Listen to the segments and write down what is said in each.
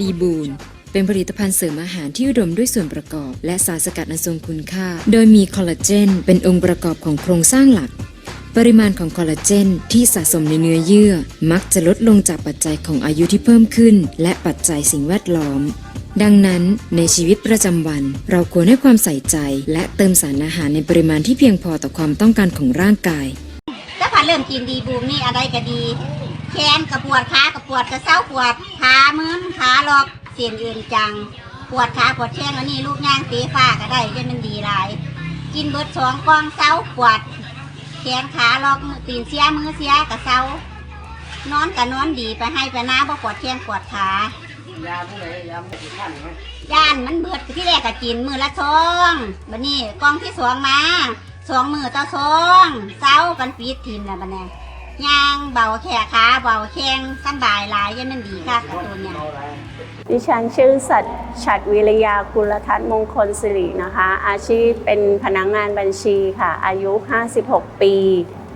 ดีบูนเป็นผลิตภัณฑ์เสริมอาหารที่อุดมด้วยส่วนประกอบ และสารสกัดอันทรงคุณค่า โดยมีคอลลาเจน เป็นองค์ประกอบของโครงสร้างหลัก ปริมาณของคอลลาเจน ที่สะสมในเนื้อเยื่อ มักจะลดลงจากปัจจัยของอายุที่เพิ่มขึ้น และปัจจัยสิ่งแวดล้อม ดังนั้น ในชีวิตประจำวัน เราควรให้ความใส่ใจ และเติมสารอาหารในปริมาณที่เพียงพอต่อความต้องการของร่างกายถ้าผ่านเริ่มกินดีบูมนี่อะไรก็ดี แขนกระปวดขากระปวดกระเซ้าปวดขามึนขาลอกเสียนอื่นจัง ปวดขาปวดแข้งแล้วนี่ลูกย่างตีฟ้าก็ได้จนมันดีหลาย กินเบิดสองกล่องเซ้าปวด แขนขาลอกตีนเสียมือเสียกระเซ้านอนกับนอนดีไปให้ไปหน้าบ่ปวดแข้งปวดขายาผู้ใดยาไม่ติดท่านไหมย่านมันเบิดที่แรกก็กินมือละซองบัดนี้กองที่สองมาสองมือต่อซองเซ้ากันปีดทีมแล้วบัดนี้ ย่างเบาแขนขาเบาแข้งสบายหลายยังมันดีค่ะการะตูนเนี่ยดิฉันชื่อสัตย์ฉัดวิริยากุลทัศน์มงคลสิรินะคะ อาชีพเป็นพนักงงานบัญชีค่ะ อายุ 56 ปี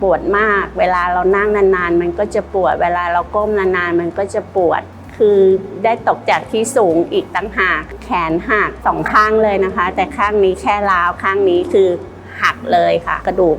ปวดมาก เวลาเรานั่งนานๆ มันก็จะปวด เวลาเราก้มนานๆ มันก็จะปวด คือได้ตกจากที่สูงอีกตั้งหาก แขนหักสองข้างเลยนะคะ แต่ข้างนี้แค่ร้าวข้างนี้คือหักเลยค่ะ กระดูก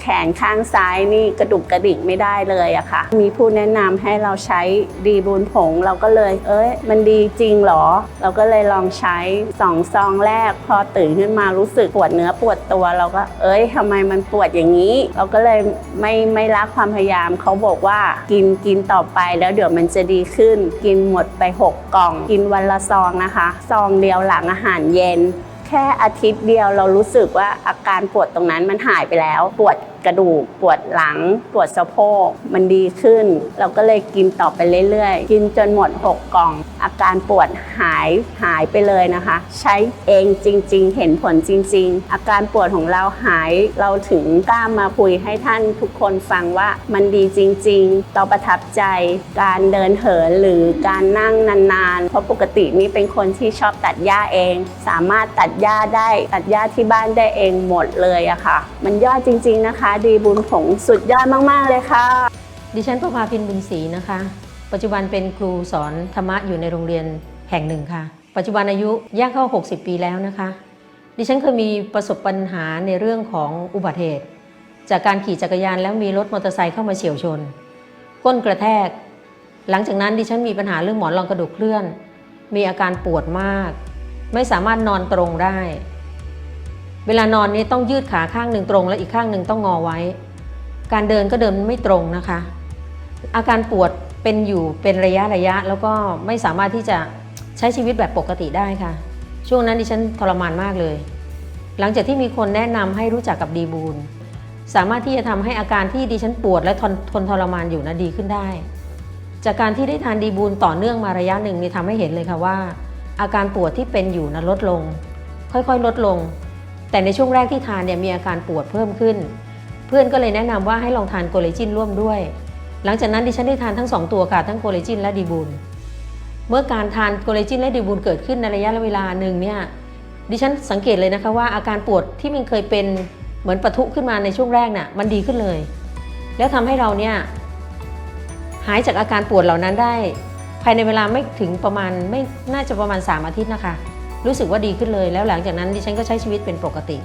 แขนข้างซ้ายนี่กระดุกกระดิกไม่ได้เลยอะค่ะ มีผู้แนะนำให้เราใช้ดีบูนผงเราก็เลย เอ้ย มันดีจริงเหรอ เราก็เลยลองใช้สองซองแรก พอตื่นขึ้นมารู้สึกปวดเนื้อปวดตัว เราก็ เอ้ยทำไมมันปวดอย่างนี้ เราก็เลยไม่ไม่รักความพยายามเขาบอกว่ากินกินต่อไปแล้วเดี๋ยวมันจะดีขึ้น กินหมดไปหกกล่อง กินวันละซองนะคะ ซองเดียวหลังอาหารเย็น แค่อาทิตย์เดียวเรารู้สึกว่าอาการปวดตรงนั้นมันหายไปแล้ว ปวดกระดูก ปวดหลัง ปวดสะโพก มันดีขึ้น เราก็เลยกินต่อไปเรื่อยๆ กินจนหมด 6 กล่อง อาการปวดหายหายไปเลยนะคะ ใช้เองจริง ๆ เห็นผลจริง ๆ อาการปวดของเราหายเราถึงกล้ามาคุยให้ท่านทุกคนฟังว่ามันดีจริง ๆ เราประทับใจการเดินเหินหรือการนั่งนานๆ เพราะปกตินี่เป็นคนที่ชอบตัดหญ้าเอง สามารถตัดหญ้าได้ตัดหญ้าที่บ้านได้เองหมดเลยอะค่ะ มันยอดจริง ๆนะคะ ดีบุญผงสุดยอดมากๆเลยค่ะ ดิฉันประภาพินบุญศรีนะคะ ปัจจุบันเป็นครูสอนธรรมะอยู่ในโรงเรียนแห่งหนึ่งค่ะ ปัจจุบันอายุย่างเข้า 60 ปีแล้วนะคะ ดิฉันเคยมีประสบปัญหาในเรื่องของอุบัติเหตุ จากการขี่จักรยานแล้วมีรถมอเตอร์ไซค์เข้ามาเฉียวชน ก้นกระแทก หลังจากนั้นดิฉันมีปัญหาเรื่องหมอนรองกระดูกเคลื่อน มีอาการปวดมาก ไม่สามารถนอนตรงได้ เวลานอนนี้ต้องยืดขาข้างหนึ่งตรง และอีกข้างหนึ่งต้องงอไว้ การเดินก็เดินไม่ตรงนะคะ อาการปวด เป็นอยู่เป็นระยะระยะ แล้วก็ไม่สามารถที่จะใช้ชีวิตแบบปกติได้ค่ะ ช่วงนั้นดิฉันทรมานมากเลย หลังจากที่มีคนแนะนำให้รู้จักกับดีบูลสามารถที่จะทำให้อาการที่ดิฉันปวดและทนทนทรมานอยู่นะดีขึ้นได้ จากการที่ได้ทานดีบูลต่อเนื่องมาระยะหนึ่งนี่ทำให้เห็นเลยค่ะว่า อาการปวดที่เป็นอยู่นะลดลง ค่อยๆ ลดลง แต่ในช่วงแรกที่ทานเนี่ยมีอาการปวดเพิ่มขึ้น เพื่อนก็เลยแนะนำว่าให้ลองทานโกเลจินร่วมด้วย หลังจากนั้นดิฉันได้ทานทั้ง 2 ตัวค่ะ ทั้งโกเลจินและดีบูลเมื่อการทานโกเลจินและดีบูลเกิดขึ้นในระยะเวลาหนึ่งเนี่ยดิฉันสังเกตเลยนะคะว่าอาการปวดที่มันเคยเป็นเหมือนปะทุขึ้นมาในช่วงแรกน่ะมันดีขึ้นเลย แล้วทำให้เราเนี่ยหายจากอาการปวดเหล่านั้นได้ ภายในเวลาไม่ถึงประมาณไม่น่าจะประมาณ 3 อาทิตย์นะคะ รู้สึกว่าดีขึ้นเลย แล้วหลังจากนั้นดิฉันก็ใช้ชีวิตเป็นปกติ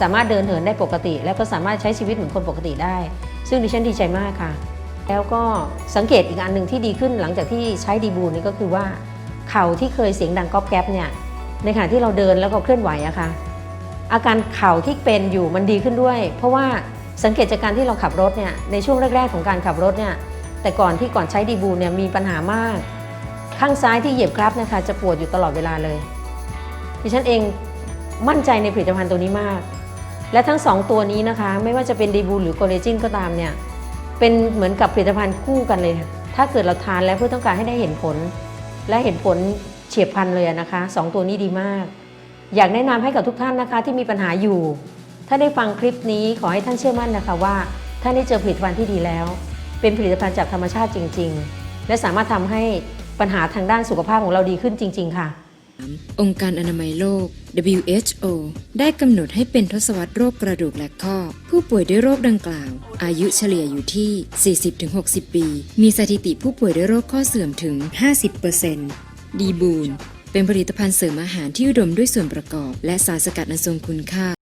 สามารถเดินเหินได้ปกติ แล้วก็สามารถใช้ชีวิตเหมือนคนปกติได้ ซึ่งดิฉันดีใจมากค่ะ แล้วก็สังเกตอีกอันหนึ่งที่ดีขึ้นหลังจากที่ใช้ดีบูนนี่ก็คือว่าเข่าที่เคยเสียงดังก๊อบแก๊บเนี่ยในขณะที่เราเดินแล้วก็เคลื่อนไหวอะค่ะอาการเข่าที่เป็นอยู่มันดีขึ้นด้วย เพราะว่าสังเกตจากการที่เราขับรถเนี่ยในช่วงแรก ๆ ของการขับรถเนี่ยแต่ก่อนที่ก่อนใช้ดีบูนเนี่ยมีปัญหามาก ข้างซ้ายที่เหยียบคลับนะคะจะปวดอยู่ตลอดเวลาเลยดิฉันเองมั่นใจในผลิตภัณฑ์ตัวนี้มาก และทั้ง 2 ตัวนี้นะคะ ไม่ว่าจะเป็นดีบูหรือโคเลจินก็ตามเนี่ย เป็นเหมือนกับผลิตภัณฑ์คู่กันเลย ถ้าเกิดเราทานแล้วเพื่อต้องการให้ได้เห็นผล และเห็นผลเฉียบพลันเลยนะคะสองตัวนี้ดีมาก อยากแนะนำให้กับทุกท่านนะคะที่มีปัญหาอยู่ ถ้าได้ฟังคลิปนี้ขอให้ท่านเชื่อมั่นนะคะว่าท่านได้เจอผลิตภัณฑ์ที่ดีแล้ว เป็นผลิตภัณฑ์จากธรรมชาติจริง ๆ และสามารถทำให้ปัญหาทางด้านสุขภาพของเราดีขึ้นจริง ๆ ค่ะ องค์การอนามัยโลก WHO ได้กำหนดให้เป็นทศวรรษโรคกระดูกและข้อ ผู้ป่วยด้วยโรคดังกล่าว อายุเฉลี่ยอยู่ที่ 40-60 ปี มีสถิติผู้ป่วยด้วยโรคข้อเสื่อมถึง 50%ดีบูนเป็นผลิตภัณฑ์เสริมอาหารที่อุดมด้วยส่วนประกอบ และสารสกัดอันทรงคุณค่า